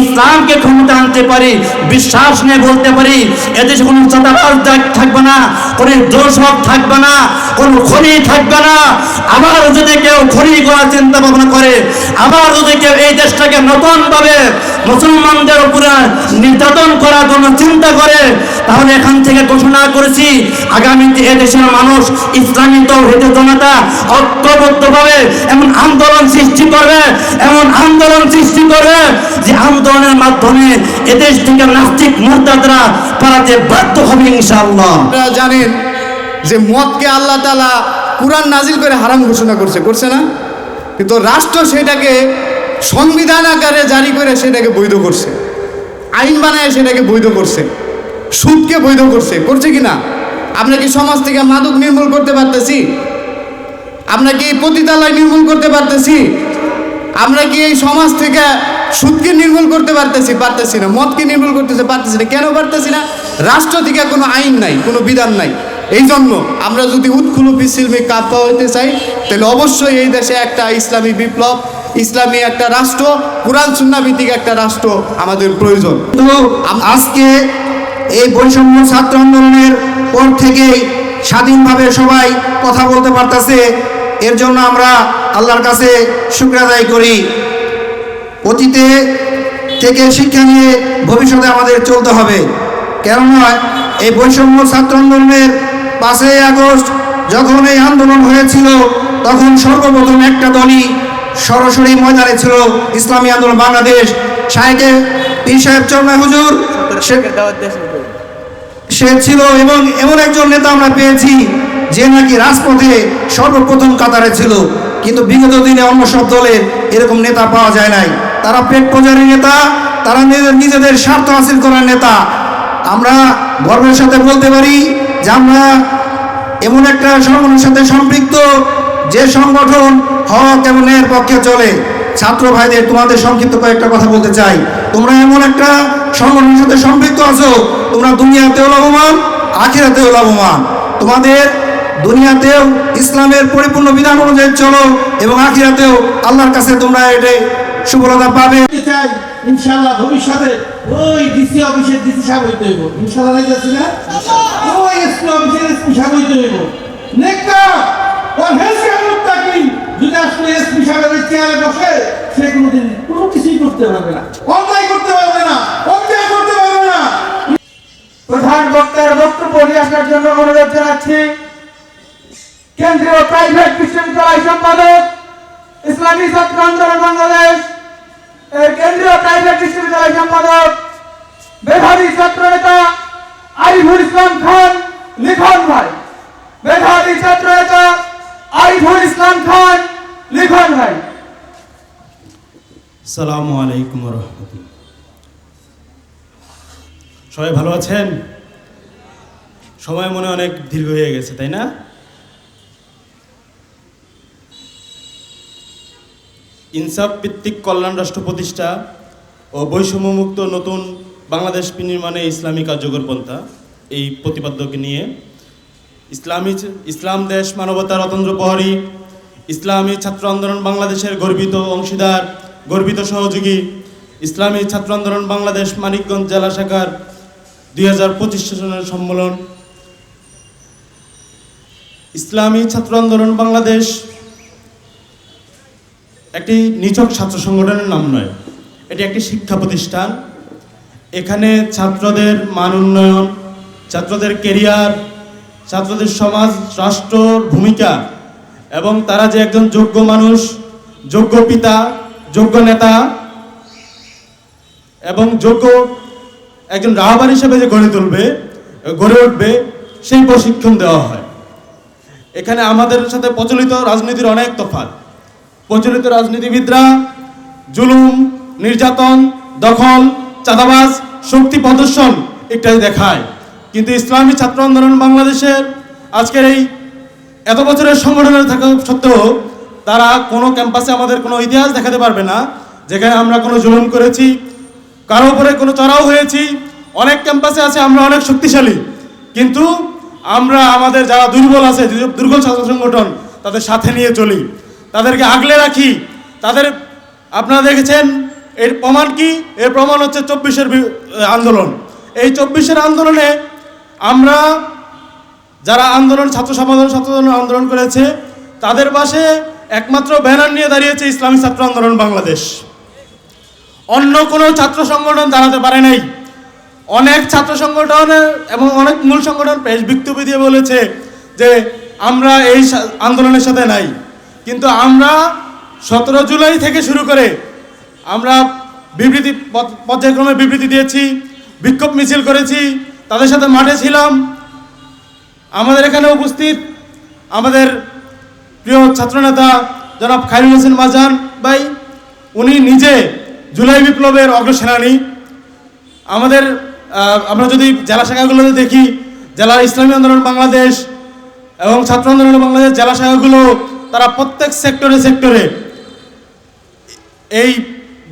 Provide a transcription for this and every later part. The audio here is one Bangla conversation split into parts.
ইসলামকে ক্ষমতা আনতে পারি, বিশ্বাস নিয়ে বলতে পারি, এদেশে কোনো চাঁদাবাজ থাকবে না, কোনো দোষক থাকবে না, কোনো খনি থাকবে না। আবার যদি কেউ খনি করার চিন্তা ভাবনা করে, আবার যদি কেউ এই দেশটাকে নতুনভাবে মুসলমানদের উপরে নির্যাতন করার জন্য চিন্তা করে তাহলে এখান থেকে ঘোষণা করেছি, আগামীতে এদেশের মানুষ, ইসলামী তৌহিদের জনতা ঐক্যবদ্ধভাবে এমন আন্দোলন সৃষ্টি করবে, এমন আন্দোলন সৃষ্টি করবে যে আন্দোলনের মাধ্যমে এদেশ থেকে নাস্তিক মুরতাদরা পালাতে বাধ্য হবে ইনশাআল্লাহ। আপনারা জানেন যে মদকে আল্লাহ তালা কুরআন নাজিল করে হারাম ঘোষণা করছে করছে না? কিন্তু রাষ্ট্র সেটাকে সংবিধান আকারে জারি করে সেটাকে বৈধ করছে। আইন বানায় সেটাকে বৈধ করছে। সুদকে বৈধ করছে। করছে কি না আমরা কি সমাজ থেকে মাদক নির্মূল করতে পারতেছি? আমরা কি এই পতিতালয় নির্মূল করতে পারতেছি? আমরা কি এই সমাজ থেকে সুদকে নির্মূল করতে পারতেছি? পারতেছি না। মদকে নির্মূল করতেছে পারতেছি না। কেন পারতেছি না? রাষ্ট্র থেকে কোনো আইন নাই কোনো বিধান নাই। এই জন্য আমরা যদি উৎখুল ফিসিলমি কাপ্পা হইতে চাই তাহলে অবশ্যই এই দেশে একটা ইসলামী বিপ্লব ইসলামী একটা রাষ্ট্র কোরআন সুন্না ভিত্তিক একটা রাষ্ট্র আমাদের প্রয়োজন। কিন্তু আজকে এই বৈষম্য ছাত্র আন্দোলনের পর থেকেই স্বাধীনভাবে সবাই কথা বলতে পারতেছে। এর জন্য আমরা আল্লাহর কাছে শুক্র আদায় করি। অতীতে থেকে শিক্ষা নিয়ে ভবিষ্যতে আমাদের চলতে হবে। কেননা এই বৈষম্য ছাত্র আন্দোলনের পাঁচই আগস্ট যখন এই আন্দোলন হয়েছিল, তখন সর্বপ্রথম একটা দলই সরাসরি ময়দানে ছিল, ইসলামী আন্দোলন বাংলাদেশ সাহেকে পীর সাহেব চরমা হুজুর, সে- ছিল এবং এমন একজন নেতা আমরা পেয়েছি, যে নাকি রাজপথে সর্বপ্রথম কাতারে ছিল। কিন্তু বিগত দিনে অন্য সব দলের এরকম নেতা পাওয়া যায় নাই। তারা পেট প্রচারী নেতা, তারা নিজেদের নিজেদের স্বার্থ হাসিল করার নেতা। আমরা গর্বের সাথে বলতে পারি যে আমরা এমন একটা সংগঠনের সাথে সম্পৃক্ত, যে সংগঠন হক এবং ন্যায়ের পক্ষে চলে। ছাত্র ভাইদের তোমাদের সংক্ষিপ্ত কয়েকটা কথা বলতে চাই। তোমরা এমন একটা সংগঠনের সাথে সম্পৃক্ত আছো তোমরা দুনিয়াতেও লাভবান আখিরাতেও লাভবান। তোমাদের দুনিয়াতেও ইসলামের পরিপূর্ণ বিধান অনুযায়ী চলো এবং আখিরাতেও আল্লাহর কাছে তোমরা এটা সুফলতা পাবে। চাই ইনশাল্লাহ ভবিষ্যতে ওই ডিসি অফিসের ডিসি সাহেব হইতে হইব। ইনশাল্লাহ নাই যাচ্ছে না? ওই এসপি অফিসের এসপি সাহেব হইতে হইব। নেকা হেসকে মুত্তাকি কোনোদিন কোনো কিছুই করতে পারবে না। অন্যায় করতে পারবে না অন্যায় করতে পারবে না। প্রধান বক্তার বক্তব্য নিয়ে আসার জন্য কেন্দ্রীয় প্রাইভেট বিশ্ববিদ্যালয় সম্পাদক ইসলামী ছাত্র আন্দোলন বাংলাদেশ। এর কেন্দ্রীয় প্রাইভেট বিশ্ববিদ্যালয় সম্পাদক মেধাবী ছাত্র নেতা আরিফুল ইসলাম খান লিখন ভাই। মেধাবী ছাত্র নেতা ইসলাম খান লিখন ভাই। সালামু আলাইকুম সবাই ভালো আছেন? সময় মনে অনেক দীর্ঘ হয়ে গেছে, তাই না? ইনসাফ ভিত্তিক কল্যাণ রাষ্ট্র প্রতিষ্ঠা ও বৈষম্যমুক্ত নতুন বাংলাদেশ বিনির্মাণে ইসলামী কার্যকর পন্থা, এই প্রতিপাদ্যকে নিয়ে ইসলামী ইসলাম দেশ মানবতার অতন্ত্র প্রহরী ইসলামী ছাত্র আন্দোলন বাংলাদেশের গর্বিত অংশীদার, গর্বিত সহযোগী, ইসলামী ছাত্র আন্দোলন বাংলাদেশ মানিকগঞ্জ জেলা শাখার দুই হাজার পঁচিশ সনের সম্মেলন। ইসলামী ছাত্র আন্দোলন বাংলাদেশ একটি নিছক ছাত্র সংগঠনের নাম নয়, এটি একটি শিক্ষা প্রতিষ্ঠান। এখানে ছাত্রদের মান উন্নয়ন, ছাত্রদের কেরিয়ার ছাত্রদের সমাজ, রাষ্ট্রর ভূমিকা এবং তারা যে একজন যোগ্য মানুষ, যোগ্য পিতা, যোগ্য নেতা, এবং যোগ্য একজন রাহবার হিসেবে যে গড়ে তুলবে, গড়ে উঠবে, সেই প্রশিক্ষণ দেওয়া হয়। এখানে আমাদের সাথে প্রচলিত রাজনীতির অনেক তফাৎ। প্রচলিত রাজনীতিবিদরা জুলুম, নির্যাতন, দখল, চাঁদাবাজ, শক্তি প্রদর্শন ইত্যাদি দেখায়। কিন্তু ইসলামী ছাত্র আন্দোলন বাংলাদেশের আজকের এই এত বছরের সংগঠনের থাকা সত্ত্বেও তারা কোনো ক্যাম্পাসে আমাদের কোনো ইতিহাস দেখাতে পারবে না, যেখানে আমরা কোনো জুলুম করেছি, কারও উপরে কোনো চড়াও হয়েছি। অনেক ক্যাম্পাসে আছে, আমরা অনেক শক্তিশালী। কিন্তু আমরা আমাদের যারা দুর্বল আছে দুর্বল ছাত্র সংগঠন, তাদের সাথে নিয়ে চলি। তাদেরকে আগলে রাখি। তাদের, আপনারা দেখেছেন, এর প্রমাণ কি? এর প্রমাণ হচ্ছে চব্বিশের আন্দোলন। এই চব্বিশের আন্দোলনে আমরা যারা আন্দোলন, ছাত্র সমাধান ছাত্র আন্দোলন করেছে, তাদের পাশে একমাত্র ব্যানার নিয়ে দাঁড়িয়েছে ইসলামী ছাত্র আন্দোলন বাংলাদেশ। অন্য কোনো ছাত্র সংগঠন দাঁড়াতে পারে নাই। অনেক ছাত্র সংগঠনের এবং অনেক মূল সংগঠন প্রেস বিজ্ঞপ্তি দিয়ে বলেছে যে আমরা এই আন্দোলনের সাথে নাই। কিন্তু আমরা সতেরো জুলাই থেকে শুরু করে আমরা বিবৃতি পর্যায়ক্রমে বিবৃতি দিয়েছি, বিক্ষোভ মিছিল করেছি, তাদের সাথে মাঠে ছিলাম আমাদের এখানে উপস্থিত আমাদের প্রিয় ছাত্রনেতা জনাব খায়রুল হোসেন মাজান ভাই, উনি নিজে জুলাই বিপ্লবের অগ্রসেনানী। আমাদের আমরা যদি জেলা শাখাগুলোতে দেখি জেলা ইসলামী আন্দোলন বাংলাদেশ এবং ছাত্র আন্দোলন বাংলাদেশ জেলা শাখাগুলো, তারা প্রত্যেক সেক্টরে সেক্টরে এই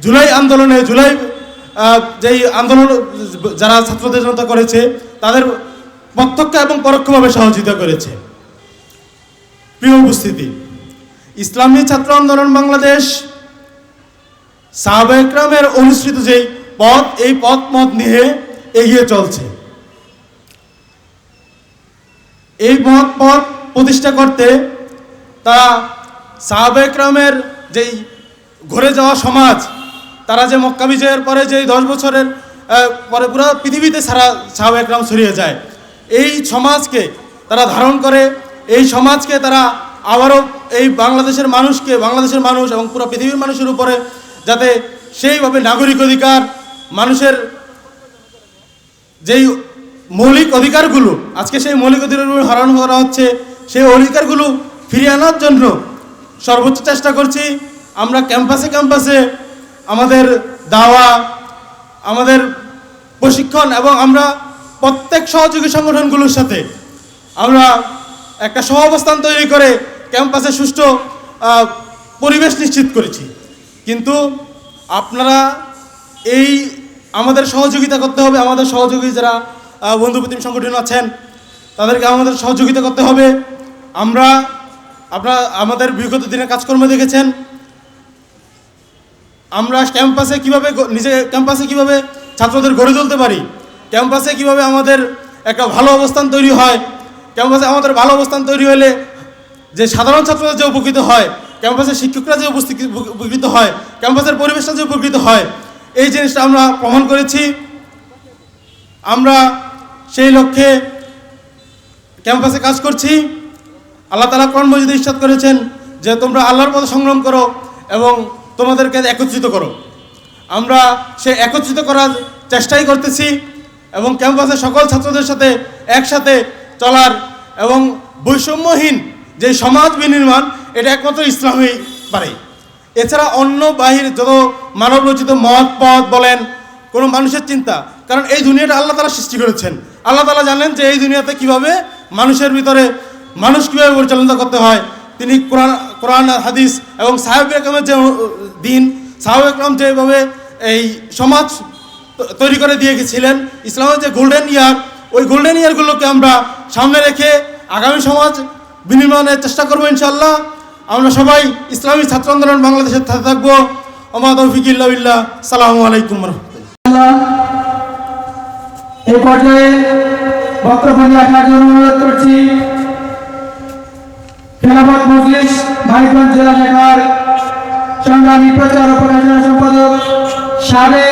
জুলাই আন্দোলনে, জুলাই যেই আন্দোলন যারা ছাত্রদের জনতা করেছে, তাদের প্রত্যক্ষ এবং পরোক্ষভাবে সহযোগিতা করেছে। প্রিয় উপস্থিতি, ইসলামী ছাত্র আন্দোলন বাংলাদেশ সাহাবেকরামের অনুসৃত যেই পথ, এই পথ মত নিয়ে এগিয়ে চলছে। এই মত পথ প্রতিষ্ঠা করতে তারা সাহাবেকরামের যেই ঘুরে যাওয়া সমাজ, তারা যে মক্কা বিজয়ের পরে যে দশ বছরের পরে পুরো পৃথিবীতে সারা সাহাবেকরাম ছড়িয়ে যায়। এই সমাজকে তারা ধারণ করে, এই সমাজকে তারা আবারও এই বাংলাদেশের মানুষকে, বাংলাদেশের মানুষ এবং পুরো পৃথিবীর মানুষের উপরে যাতে সেইভাবে নাগরিক অধিকার, মানুষের যেই মৌলিক অধিকারগুলো, আজকে সেই মৌলিক অধিকারগুলো হারান করা হচ্ছে, সেই অধিকারগুলো ফিরিয়ে আনার জন্য সর্বোচ্চ চেষ্টা করছি। আমরা ক্যাম্পাসে ক্যাম্পাসে আমাদের দাওয়া, আমাদের প্রশিক্ষণ এবং আমরা প্রত্যেক সহযোগী সংগঠনগুলোর সাথে আমরা একটা সহাবস্থান তৈরি করে ক্যাম্পাসে সুষ্ঠু পরিবেশ নিশ্চিত করেছি। কিন্তু আপনারা এই আমাদের সহযোগিতা করতে হবে, আমাদের সহযোগী যারা বন্ধুপ্রতিম সংগঠন আছেন, তাদেরকে আমাদের সহযোগিতা করতে হবে। আমরা আপনারা আমাদের বিগত দিনের কাজকর্ম দেখেছেন, আমরা ক্যাম্পাসে কীভাবে নিজে ক্যাম্পাসে কীভাবে ছাত্রদের গড়ে তুলতে পারি ক্যাম্পাসে কীভাবে আমাদের একটা ভালো অবস্থান তৈরি হয়, ক্যাম্পাসে আমাদের ভালো অবস্থান তৈরি হলে যে সাধারণ ছাত্ররা যে উপকৃত হয়, ক্যাম্পাসের শিক্ষকরা যে উপকৃত হয়, ক্যাম্পাসের পরিবেশটা যে উপকৃত হয়, এই জিনিসটা আমরা প্রমাণ করেছি। আমরা সেই লক্ষ্যে ক্যাম্পাসে কাজ করছি। আল্লাহ তালা কোরআন মজিদে ইস্তাদ করেছেন যে তোমরা আল্লাহর পথে সংগ্রাম করো এবং তোমাদেরকে একত্রিত করো। আমরা সে একত্রিত করার চেষ্টাই করতেছি। এবং ক্যাম্পাসে সকল ছাত্রদের সাথে একসাথে চলার এবং বৈষম্যহীন যে সমাজ বিনির্মাণ, এটা একমাত্র ইসলামই পারে। এছাড়া অন্য বাহির যত মানব রচিত মত, পথ বলেন, কোনো মানুষের চিন্তা, কারণ এই দুনিয়াটা আল্লাহ তালা সৃষ্টি করেছেন। আল্লাহ তালা জানেন যে এই দুনিয়াতে কীভাবে মানুষের ভিতরে মানুষ কীভাবে পরিচালনা করতে হয়। তিনি কোরআন কোরআন, হাদিস এবং সাহেব একরমের যে দিন সাহেব একরম যেভাবে এই সমাজ তৈরি করে দিয়ে গেছিলেন। ইসলামের যে গোল্ডেন ইয়ার ওই গোল্ডেন ইয়ারগুলোকে আমরা সামনে রেখে আগামী সমাজ বিনির্মাণের চেষ্টা করব ইনশাল্লাহ আমরা সবাই ইসলামী ছাত্র আন্দোলন বাংলাদেশের সাথে থাকব। ওমা তৌফিকিল্লাহ সালামু আলাইকুম এই পর্যায়ে বক্তব্য আসার জন্য অনুরোধ করছি, খেলাফত মজলিস মানিকগঞ্জ জেলা শাখার সংগ্রামী প্রচার ও প্রকাশনা সম্পাদক সাবেক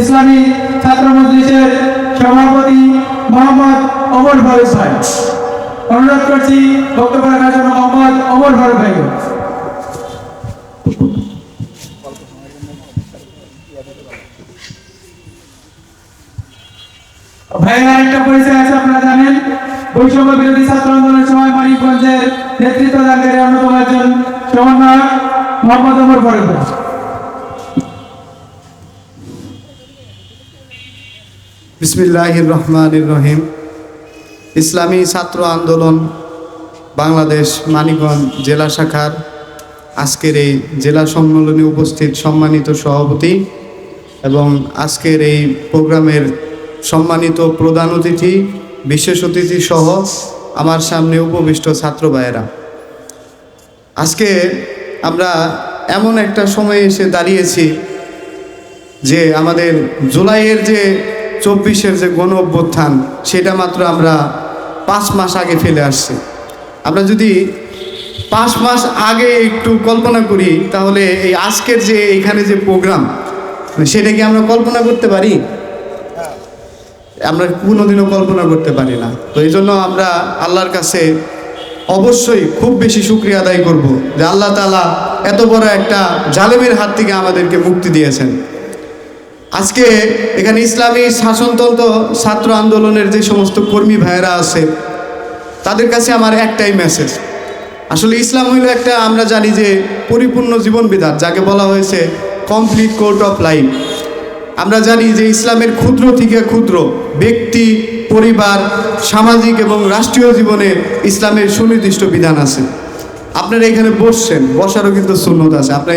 ইসলামী ছাত্র মজলিসের সভাপতি মোহাম্মদ ওমর ফারুক ভাই। অনুরোধ করছি বক্তব্য রাখার জন্য মোহাম্মদ ওমর ফারুক ভাই ভাইয়ের আরেকটা পরিচয় আছে, আপনারা জানেন। বৈষম্য বিরোধী ছাত্র আন্দোলনের সময় মানিকগঞ্জের নেতৃত্ব দানকারী অন্যতম একজন সমন্বয়ক মোহাম্মদ ওমর ফারুক বিসমিল্লাহির রহমানির রহিম ইসলামী ছাত্র আন্দোলন বাংলাদেশ মানিকগঞ্জ জেলা শাখার আজকের এই জেলা সম্মেলনে উপস্থিত সম্মানিত সভাপতি এবং আজকের এই প্রোগ্রামের সম্মানিত প্রধান অতিথি, বিশেষ অতিথি সহ আমার সামনে উপবিষ্ট ছাত্র ভাইয়েরা। আজকে আমরা এমন একটা সময়ে এসে দাঁড়িয়েছি যে আমাদের জুলাইয়ের যে চব্বিশের যে গণ অভ্যুত্থান সেটা মাত্র আমরা পাঁচ মাস আগে ফেলে আসছি। আমরা যদি পাঁচ মাস আগে একটু কল্পনা করি, তাহলে এই আজকের যে এখানে যে প্রোগ্রাম সেটা কি আমরা কল্পনা করতে পারি? আমরা কোনোদিনও কল্পনা করতে পারি না। তো এই জন্য আমরা আল্লাহর কাছে অবশ্যই খুব বেশি শুক্রিয়া আদায় করব যে আল্লাহ তালা এত বড় একটা জালেমের হাত থেকে আমাদেরকে মুক্তি দিয়েছেন। আজকে এখানে ইসলামী শাসনতন্ত্র, ছাত্র আন্দোলনের যে সমস্ত কর্মী ভাইয়েরা আছে, তাদের কাছে আমার একটাই মেসেজ আসলে ইসলাম হইল একটা, আমরা জানি যে পরিপূর্ণ জীবন বিধান যাকে বলা হয়েছে কমপ্লিট কোর্ট অফ লাইফ আমরা জানি যে ইসলামের ক্ষুদ্র থেকে ক্ষুদ্র, ব্যক্তি, পরিবার, সামাজিক এবং রাষ্ট্রীয় জীবনে ইসলামের সুনির্দিষ্ট বিধান আছে। আপনারা এখানে বসছেন, বসারও কিন্তু শূন্যত আছে। আপনি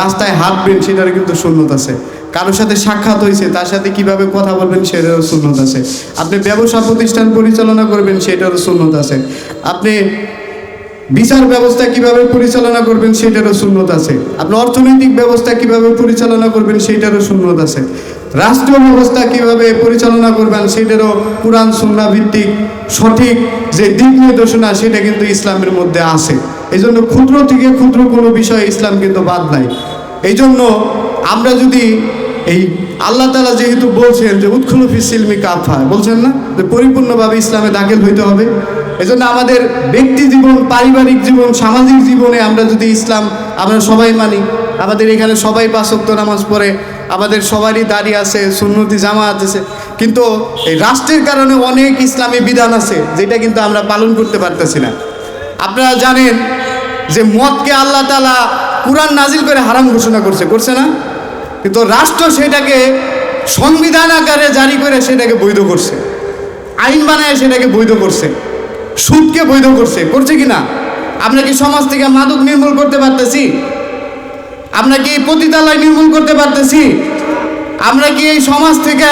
রাস্তায় হাঁটবেন, সেটারও কিন্তু শূন্যত আছে। কারোর সাথে সাক্ষাৎ হয়েছে, তার সাথে কীভাবে কথা বলবেন সেটারও সুন্নত আছে। আপনি ব্যবসা প্রতিষ্ঠান পরিচালনা করবেন, সেটারও সুন্নত আছে। আপনি বিচার ব্যবস্থা কীভাবে পরিচালনা করবেন, সেটারও সুন্নত আছে। আপনি অর্থনৈতিক ব্যবস্থা কীভাবে পরিচালনা করবেন, সেটারও সুন্নত আছে। রাষ্ট্রীয় ব্যবস্থা কীভাবে পরিচালনা করবেন, সেটারও কোরআন, সুন্না ভিত্তিক সঠিক যে দিক নির্দেশনা, সেটা কিন্তু ইসলামের মধ্যে আছে। এই জন্য ক্ষুদ্র থেকে ক্ষুদ্র কোনো বিষয়ে ইসলাম কিন্তু বাদ নাই। এই জন্য আমরা যদি এই আল্লাহ তালা যেহেতু বলছেন যে উৎখুলফি সিলমি কাফা, বলছেন না? যে পরিপূর্ণভাবে ইসলামে দাখিল হইতে হবে। এজন্য আমাদের ব্যক্তি জীবন, পারিবারিক জীবন, সামাজিক জীবনে আমরা যদি ইসলাম আমরা সবাই মানি, আমাদের এখানে সবাই পাঁচক্ত নামাজ পড়ে, আমাদের সবারই দাড়ি আছে, সুন্নতি জামাত আছে, কিন্তু এই রাষ্ট্রের কারণে অনেক ইসলামী বিধান আছে, যেটা কিন্তু আমরা পালন করতে পারতেছি না। আপনারা জানেন যে মদকে আল্লাহ তালা কোরআন নাজিল করে হারাম ঘোষণা করছে করছে না? কিন্তু রাষ্ট্র সেটাকে সংবিধান আকারে জারি করে সেটাকে বৈধ করছে। আইন বানায় সেটাকে বৈধ করছে। সুদকে বৈধ করছে। করছে কি না? আমরা কি সমাজ থেকে মাদক নির্মূল করতে পারতেছি? আমরা কি পতিতালয় নির্মূল করতে পারতেছি? আমরা কি এই সমাজ থেকে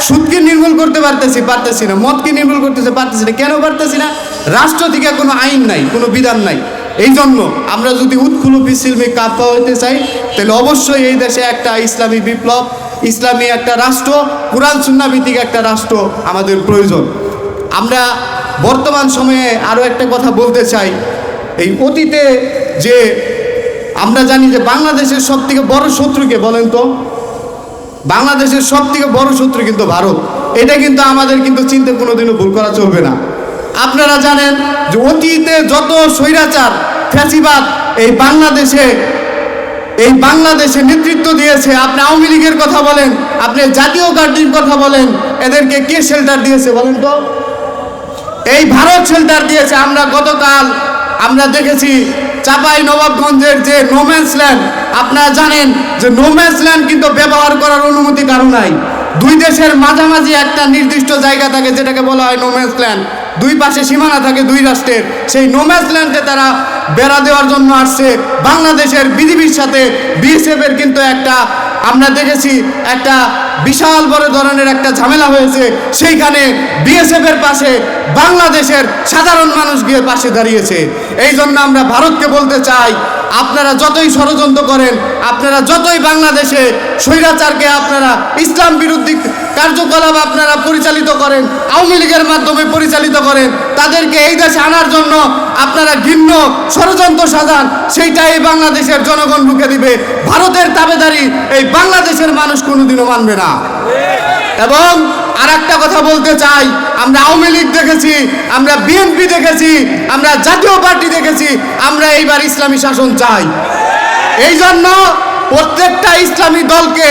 সুদকে নির্মূল করতে পারতেছি? পারতেছি না। মদকে নির্মূল করতেছে, পারতেছি না। কেন পারতেছি না? রাষ্ট্র থেকে কোনো আইন নাই, কোনো বিধান নাই। এই জন্য আমরা যদি উৎকুলুপি সিলমি কাব্য হইতে চাই, তাহলে অবশ্যই এই দেশে একটা ইসলামী বিপ্লব, ইসলামী একটা রাষ্ট্র, কোরআন সুন্না ভিত্তিক একটা রাষ্ট্র আমাদের প্রয়োজন। আমরা বর্তমান সময়ে আরও একটা কথা বলতে চাই। এই অতীতে যে আমরা জানি যে বাংলাদেশের সব থেকে বড় শত্রুকে বলেন তো? বাংলাদেশের সব থেকে বড় শত্রু কিন্তু ভারত। এটা কিন্তু আমাদের কিন্তু চিন্তা কোনোদিনও ভুল করা চলবে না। আপনারা জানেন যে অতীতে যত স্বৈরাচার ফ্যাসিবাদ, এই বাংলাদেশে এই বাংলাদেশে নেতৃত্ব দিয়েছে। আপনি আওয়ামী লীগের কথা বলেন, আপনি জাতীয় পার্টির কথা বলেন, এদেরকে কে শেল্টার দিয়েছে বলেন তো? এই ভারত শেল্টার দিয়েছে। আমরা গতকাল, আমরা দেখেছি চাপাই নবাবগঞ্জের যে নোম্যান্স ল্যান্ড আপনারা জানেন যে নোম্যান্স ল্যান্ড কিন্তু ব্যবহার করার অনুমতি কারও নাই। দুই দেশের মাঝামাঝি একটা নির্দিষ্ট জায়গা থাকে, যেটাকে বলা হয় নোম্যান্স ল্যান্ড দুই পাশে সীমানা থাকে দুই রাষ্ট্রের। সেই নোম্যান্স ল্যান্ডে তারা বেড়া দেওয়ার জন্য আসছে। বাংলাদেশের বিজিবির সাথে বিএসএফ এর কিন্তু একটা, আমরা দেখেছি একটা বিশাল বড় ধরনের একটা ঝামেলা হয়েছে। সেইখানে বিএসএফ এর পাশে বাংলাদেশের সাধারণ মানুষ গিয়ে পাশে দাঁড়িয়েছে। এই জন্য আমরা ভারতকে বলতে চাই, আপনারা যতই ষড়যন্ত্র করেন, আপনারা যতই বাংলাদেশে স্বৈরাচারকে আপনারা ইসলাম বিরোধী কার্যকলাপ আপনারা পরিচালিত করেন, আওয়ামী লীগের মাধ্যমে পরিচালিত করেন, তাদেরকে এই দেশে আনার জন্য আপনারা ঘিন্ন ষড়যন্ত্র সাজান, সেইটাই বাংলাদেশের জনগণ রুখে দিবে। ভারতের তাবেদারি এই বাংলাদেশের মানুষ কোনোদিনও মানবে না। এবং আর একটা কথা বলতে চাই, আমরা আওয়ামী লীগ দেখেছি, আমরা বিএনপি দেখেছি, আমরা জাতীয় পার্টি দেখেছি, আমরা এইবার ইসলামী শাসন চাই। এই জন্য প্রত্যেকটা ইসলামী দলকে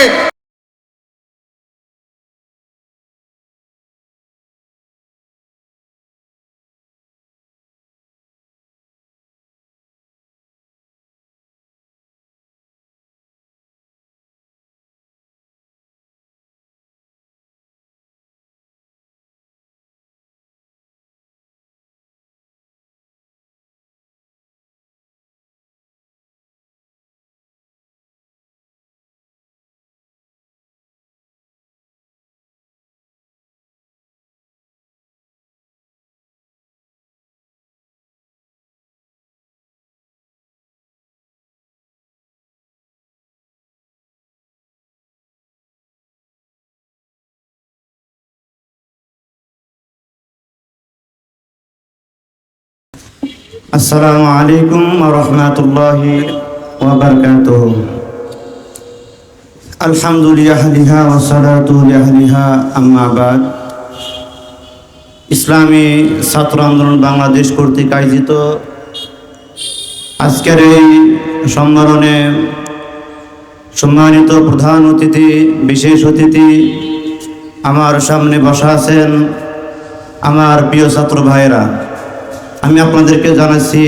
আসসালামু আলাইকুম রহমতুল্লাহ ওবরকাতুহ আলহামদুলিল্লাহ ওসালাতুলিহা আম্মাবাদ ইসলামী ছাত্র আন্দোলন বাংলাদেশ কর্তৃক আয়োজিত আজকের এই সম্মেলনে সম্মানিত প্রধান অতিথি, বিশেষ অতিথি আমার সামনে বসা আছেন আমার প্রিয় ছাত্র ভাইয়েরা। আমি আপনাদেরকে জানাচ্ছি,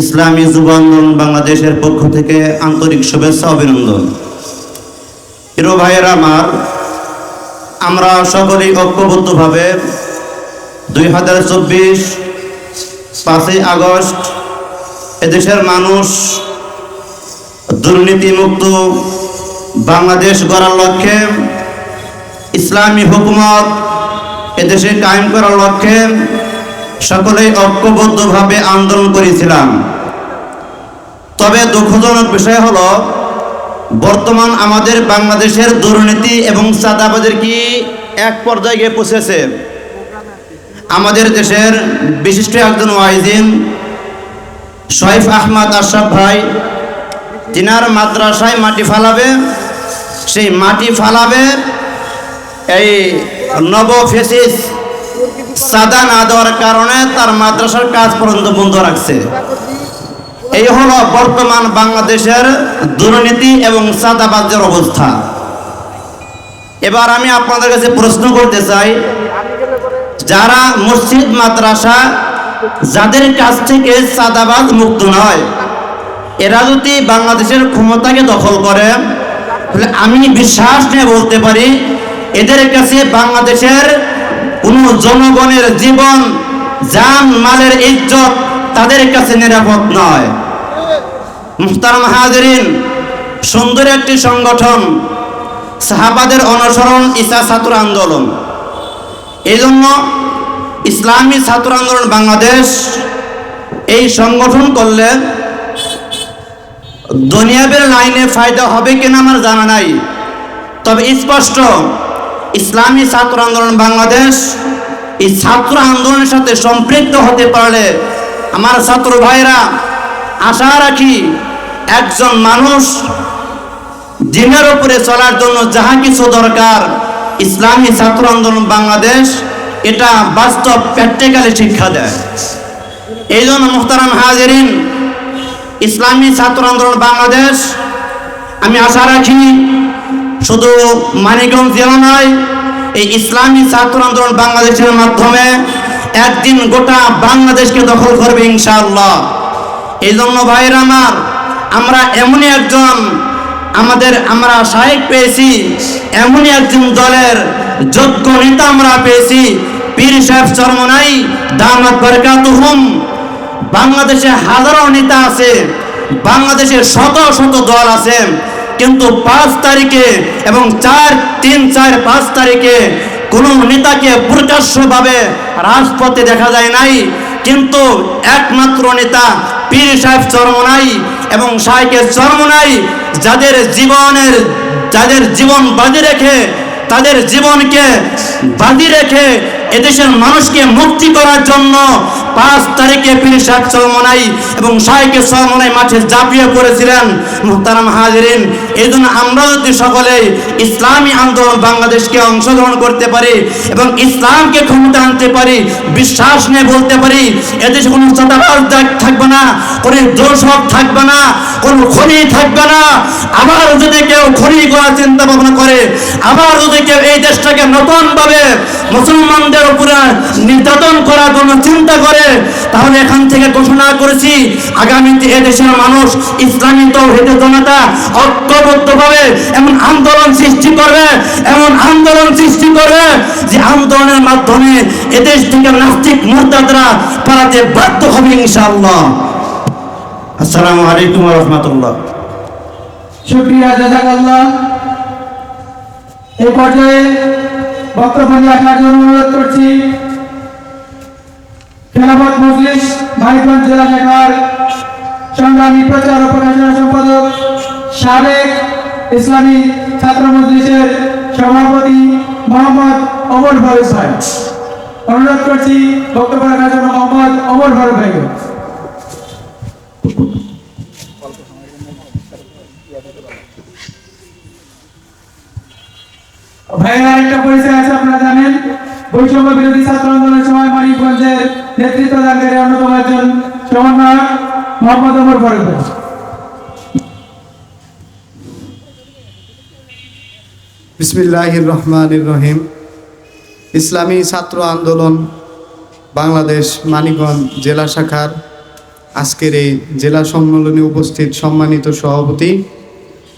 ইসলামী যুব আন্দোলন বাংলাদেশের পক্ষ থেকে আন্তরিক শুভেচ্ছা, অভিনন্দন। প্রিয় ভাইয়েরা আমার, আমরা সকলেই ঐক্যবদ্ধভাবে দুই হাজার চব্বিশ পাঁচই আগস্ট এদেশের মানুষ দুর্নীতিমুক্ত বাংলাদেশ গড়ার লক্ষ্যে ইসলামী হুকুমত এদেশে কায়েম করার লক্ষ্যে সকলেই ঐক্যবদ্ধভাবে আন্দোলন করেছিলাম। তবে দুঃখজনক বিষয় হলো, বর্তমান আমাদের বাংলাদেশের দুর্নীতি এবং চাঁদাবাজের কি এক পর্যায়ে গিয়ে পৌঁছেছে? আমাদের দেশের বিশিষ্ট একজন ওয়াইজিন, শৈফ আহমদ আশরাফ ভাই, তিনার মাদ্রাসায় মাটি ফালাবে, সেই মাটি ফালাবে এই নব ফেসিস সাদা না দেওয়ার কারণে তার মাদ্রাসার কাজ পর্যন্ত বন্ধ রাখছে। এই হলো বর্তমান বাংলাদেশের দুর্নীতি এবং সাদাবাজের অবস্থা। এবার আমি আপনাদের কাছে প্রশ্ন করতে চাই, যারা মসজিদ, মাদ্রাসা, যাদের কাছ থেকে সাদাবাজ মুক্ত নয়, এরা যদি বাংলাদেশের ক্ষমতাকে দখল করে, তাহলে আমি বিশ্বাস নিয়ে বলতে পারি, এদের কাছে বাংলাদেশের কোন জনগণের জীবন জান মালের ইজ্জত তাদের কাছে নিরাপদ নয়। মুহতারাম হাজরিন সুন্দর একটি সংগঠন, সাহাবাদের অনুসরণ ইসা ছাত্র আন্দোলন। এই জন্য ইসলামী ছাত্র আন্দোলন বাংলাদেশ এই সংগঠন করলে দুনিয়াবের লাইনে ফায়দা হবে কিনা আমার জানা নাই। তবে স্পষ্ট ইসলামী ছাত্র আন্দোলন বাংলাদেশ, এই ছাত্র আন্দোলনের সাথে সম্পৃক্ত হতে পারলে আমার ছাত্র ভাইরা আশা রাখি একজন মানুষ দিনের উপরে চলার জন্য যাহা কিছু দরকার ইসলামী ছাত্র আন্দোলন বাংলাদেশ, এটা বাস্তব প্র্যাকটিক্যালি শিক্ষা দেয়। এই জন্য মুখতারাম হাজরিন, ইসলামী ছাত্র আন্দোলন বাংলাদেশ, আমি আশা রাখি শুধু মানিকগঞ্জ জেলা নয়, এই ইসলামী ছাত্র আন্দোলন বাংলাদেশের মাধ্যমে একদিন গোটা বাংলাদেশকে দখল করবে ইনশাআল্লাহ। এই জন্য ভাইয়ের আমার, আমরা এমনই একজন, আমাদের, আমরা সাহেব পেয়েছি, এমনই একজন দলের যোগ্য নেতা আমরা পেয়েছি, পীর সাহেব চরমনাই, দামাত বাংলাদেশে হাজারো নেতা আছে, বাংলাদেশে শত শত দল আছে। কিন্তু পাঁচ তারিখে এবং চার, তিন, চার, পাঁচ তারিখে কোনো নেতাকে প্রকাশ্যভাবে রাজপথে দেখা যায় নাই। কিন্তু একমাত্র নেতা পীর সাহেব চরমনাই এবং শাহেকের চরমনাই যাদের জীবনের, যাদের জীবন বাজি রেখে, তাদের জীবনকে বাজি রেখে এদেশের মানুষকে মুক্তি করার জন্য পাঁচ তারিখে পীর সাহেব চরমনাই এবং শাহেকে চরমনাই মাঠে জাপিয়ে পড়েছিলেন মুহতারাম হাজরিন। এই জন্য আমরা যদি সকলে ইসলামী আন্দোলন বাংলাদেশকে অংশগ্রহণ করতে পারি এবং ইসলামকে ক্ষমতা আনতে পারি, বিশ্বাস নিয়ে বলতে পারি, এদেশে কোনো চাঁদাবাজ থাকবে না, কোনো দোষক থাকবে না, কোনো খনি থাকবে না। আবার যদি কেউ খনি করার চিন্তা ভাবনা করে, আবার যদি কেউ এই দেশটাকে নতুনভাবে মুসলমানদের উপরে নির্যাতন করার জন্য চিন্তা করে তাহলে এখান থেকে ঘোষণা করেছি আগামীতে এদেশের মানুষ ইসলামী তৌহিদের জনতা ঐক্যবদ্ধভাবে এমন আন্দোলন সৃষ্টি করবে, এমন আন্দোলন সৃষ্টি করবে যে আন্দোলনের মাধ্যমে এদেশ থেকে নাস্তিক মুরতাদরা পালাতে বাধ্য হবে ইনশাআল্লাহ। আসসালামু আলাইকুম রহমতুল্লাহ। শুক্রিয়া, জাজাকাল্লাহ। এই পর্যায়ে বক্তব্য আসার জন্য অনুরোধ করছি। খেলাফত মজলিস, মানিকগঞ্জ জেলা শাখার সংগ্রামী প্রচার ও প্রকাশনা সম্পাদক সাবেক ইসলামী ছাত্র মজলিসের সভাপতি মোহাম্মদ অমর ফারুক ভাই। অনুরোধ করছি বক্তব্য রাখার জন্য মোহাম্মদ অমর ফারুক ভাইকে। ভাইয়ের আরেকটা পরিচয় আছে, আপনারা জানেন। বৈষম্য বিরোধী ছাত্র আন্দোলনের সময় মানিকগঞ্জের নেতৃত্ব দানকারী অন্যতম একজন সমন্বয়ক মোহাম্মদ ওমর ফারুক। বিসমিল্লাহির রহমানির রহিম ইসলামী ছাত্র আন্দোলন বাংলাদেশ মানিকগঞ্জ জেলা শাখার আজকের এই জেলা সম্মেলনে উপস্থিত সম্মানিত সভাপতি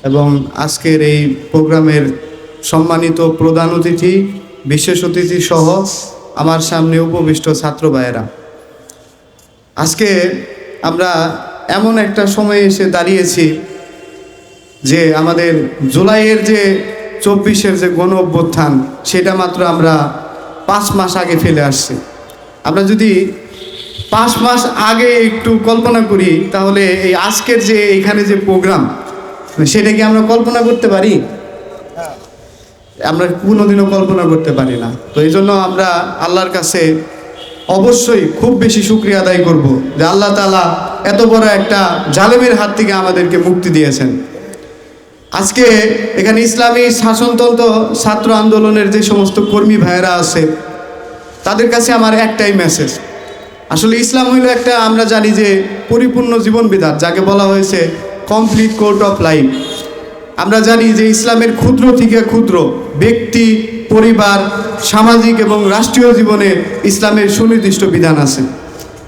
এবং আজকের এই প্রোগ্রামের সম্মানিত প্রধান অতিথি, বিশেষ অতিথি সহ আমার সামনে উপবিষ্ট ছাত্র ভাইয়েরা। আজকে আমরা এমন একটা সময়ে এসে দাঁড়িয়েছি যে আমাদের জুলাইয়ের যে চব্বিশের যে গণ অভ্যুত্থান, সেটা মাত্র আমরা পাঁচ মাস আগে ফেলে আসছি। আমরা যদি পাঁচ মাস আগে একটু কল্পনা করি, তাহলে এই আজকের যে এখানে যে প্রোগ্রাম সেটা কি আমরা কল্পনা করতে পারি? আমরা কোনোদিনও কল্পনা করতে পারি না। তো এই জন্য আমরা আল্লাহর কাছে অবশ্যই খুব বেশি শুক্রিয়া আদায় করব যে আল্লাহ তালা এত বড় একটা জালেমের হাত থেকে আমাদেরকে মুক্তি দিয়েছেন। আজকে এখানে ইসলামী শাসনতন্ত্র ছাত্র আন্দোলনের যে সমস্ত কর্মী ভাইয়েরা আছে, তাদের কাছে আমার একটাই মেসেজ আসলে ইসলাম হইল একটা, আমরা জানি যে পরিপূর্ণ জীবন বিধান, যাকে বলা হয়েছে কমপ্লিট কোর্ট অফ লাইফ আমরা জানি যে ইসলামের ক্ষুদ্র থেকে ক্ষুদ্র, ব্যক্তি, পরিবার, সামাজিক এবং রাষ্ট্রীয় জীবনে ইসলামের সুনির্দিষ্ট বিধান আছে।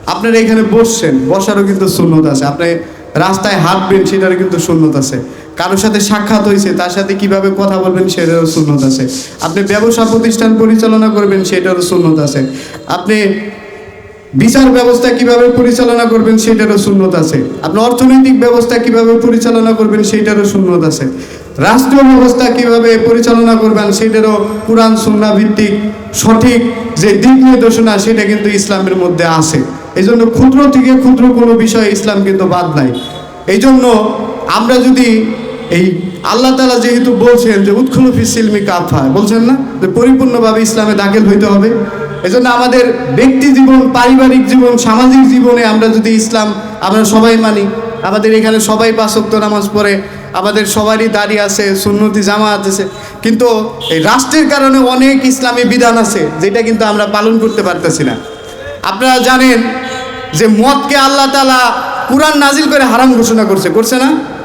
আপনারা এখানে বসছেন, বসারও কিন্তু শূন্যত আছে। আপনি রাস্তায় হাঁটবেন, সেটারও কিন্তু শূন্যত আছে। কারোর সাথে সাক্ষাৎ হয়েছে, তার সাথে কীভাবে কথা বলবেন, সেটারও শূন্যত আছে। আপনি ব্যবসা, প্রতিষ্ঠান পরিচালনা করবেন, সেটারও শূন্যত আছে। আপনি বিচার ব্যবস্থা কীভাবে পরিচালনা করবেন সেটারও শূন্যত আছে। আপনি অর্থনৈতিক ব্যবস্থা কীভাবে পরিচালনা করবেন সেটারও শূন্যত আছে। রাষ্ট্রীয় ব্যবস্থা কীভাবে পরিচালনা করবেন সেটারও কোরআন, সুন্না ভিত্তিক, সঠিক যে দিক নির্দেশনা সেটা কিন্তু ইসলামের মধ্যে আছে। এই জন্য ক্ষুদ্র থেকে ক্ষুদ্র কোনো বিষয়ে ইসলাম কিন্তু বাদ নাই। এই জন্য আমরা যদি এই আল্লাহ তালা যেহেতু বলছেন যে উৎখুলফি সিলমি কাফা বলছেন না? যে, পরিপূর্ণভাবে ইসলামে দাখিল হইতে হবে। এজন্য আমাদের ব্যক্তি জীবন, পারিবারিক জীবন, সামাজিক জীবনে আমরা যদি ইসলাম আমরা সবাই মানি, আমাদের এখানে সবাই পাঁচক্ত নামাজ পড়ে, আমাদের সবারই দাড়ি আছে, সুন্নতি জামা আছে, কিন্তু এই রাষ্ট্রের কারণে অনেক ইসলামী বিধান আছে, যেটা কিন্তু আমরা পালন করতে পারতেছি না। আপনারা জানেন যে মদকে আল্লাহ তালা কোরআন নাজিল করে হারাম ঘোষণা করছে করছে না?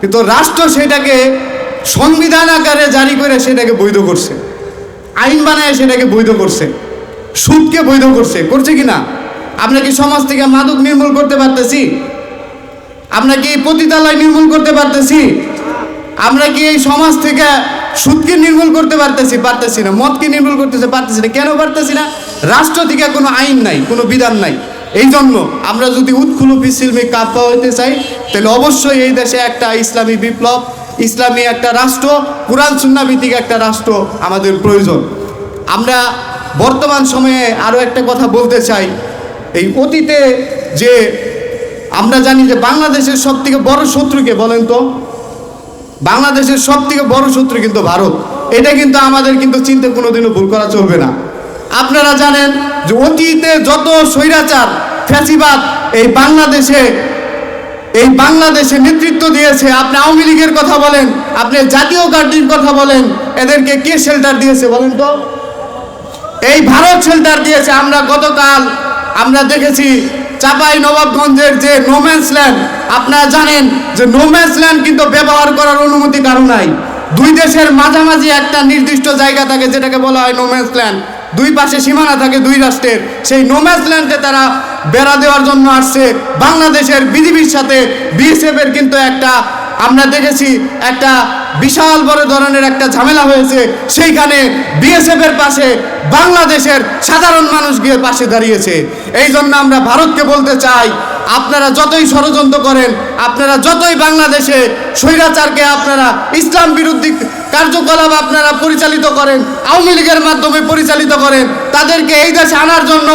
কিন্তু রাষ্ট্র সেটাকে সংবিধান আকারে জারি করে সেটাকে বৈধ করছে। আইন বানায় সেটাকে বৈধ করছে। সুদকে বৈধ করছে। করছে কি না? আমরা কি সমাজ থেকে মাদক নির্মূল করতে পারতেছি? আমরা কি পতিতালয় নির্মূল করতে পারতেছি? আমরা কি এই সমাজ থেকে সুদকে নির্মূল করতে পারতেছি? পারতেছি না। মদকে নির্মূল করতেছে, পারতেছি না। কেন পারতেছি না? রাষ্ট্র থেকে কোনো আইন নাই, কোনো বিধান নাই। এই জন্য আমরা যদি উৎখুলুপি সিলমি কাপ্পা হইতে চাই, তাহলে অবশ্যই এই দেশে একটা ইসলামী বিপ্লব, ইসলামী একটা রাষ্ট্র, কোরআন সুন্না ভিত্তিক একটা রাষ্ট্র আমাদের প্রয়োজন। আমরা বর্তমান সময়ে আরও একটা কথা বলতে চাই। এই অতীতে যে আমরা জানি যে বাংলাদেশের সব থেকে বড় শত্রুকে বলেন তো? বাংলাদেশের সব থেকে বড় শত্রু কিন্তু ভারত। এটা কিন্তু আমাদের কিন্তু চিন্তা কোনোদিনও ভুল করা চলবে না। আপনারা জানেন যে অতীতে যত স্বৈরাচার, ফ্যাসিবাদ এই বাংলাদেশে এই বাংলাদেশে নেতৃত্ব দিয়েছে, আপনি আওয়ামী লীগের কথা বলেন, আপনি জাতীয় গার্ডির কথা বলেন, এদেরকে কে শেল্টার দিয়েছে বলেন তো? এই ভারত শেল্টার দিয়েছে, আমরা গতকাল আমরা দেখেছি চাপাই নবাবগঞ্জের যে নোম্যান্স ল্যান্ড আপনারা জানেন যে নোম্যান্স ল্যান্ড কিন্তু ব্যবহার করার অনুমতি কারও নাই। দুই দেশের মাঝামাঝি একটা নির্দিষ্ট জায়গা থাকে যেটাকে বলা হয় নোম্যান্স ল্যান্ড দুই পাশে সীমানা থাকে দুই রাষ্ট্রের। সেই নোম্যান্স ল্যান্ডে তারা বেড়া দেওয়ার জন্য আসছে। বাংলাদেশের বিজিবির সাথে বিএসএফের কিন্তু একটা, আমরা দেখেছি, একটা বিশাল বড় ধরনের একটা ঝামেলা হয়েছে। সেইখানে বিএসএফ এর পাশে বাংলাদেশের সাধারণ মানুষ গিয়ে পাশে দাঁড়িয়েছে। এই জন্য আমরা ভারতকে বলতে চাই, আপনারা যতই ষড়যন্ত্র করেন, আপনারা যতই বাংলাদেশে স্বৈরাচারকে আপনারা ইসলাম বিরোধী কার্যকলাপ আপনারা পরিচালিত করেন, আওয়ামী লীগের মাধ্যমে পরিচালিত করেন, তাদেরকে এই দেশে আনার জন্য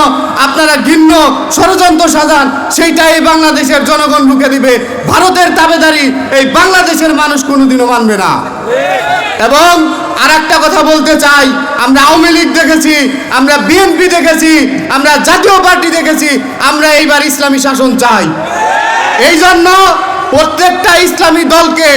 আপনারা ঘিন্ন ষড়যন্ত্র সাজান সেইটা এই বাংলাদেশের জনগণ রুখে দিবে। ভারতের তাবেদারি এই বাংলাদেশের মানুষ কোনোদিনও মানবে না। এবং আর একটা কথা বলতে চাই, আমরা আওয়ামী লীগ দেখেছি, আমরা বিএনপি দেখেছি, আমরা জাতীয় পার্টি দেখেছি, আমরা এইবার ইসলামী শাসন চাই। এই জন্য প্রত্যেকটা ইসলামী দলকে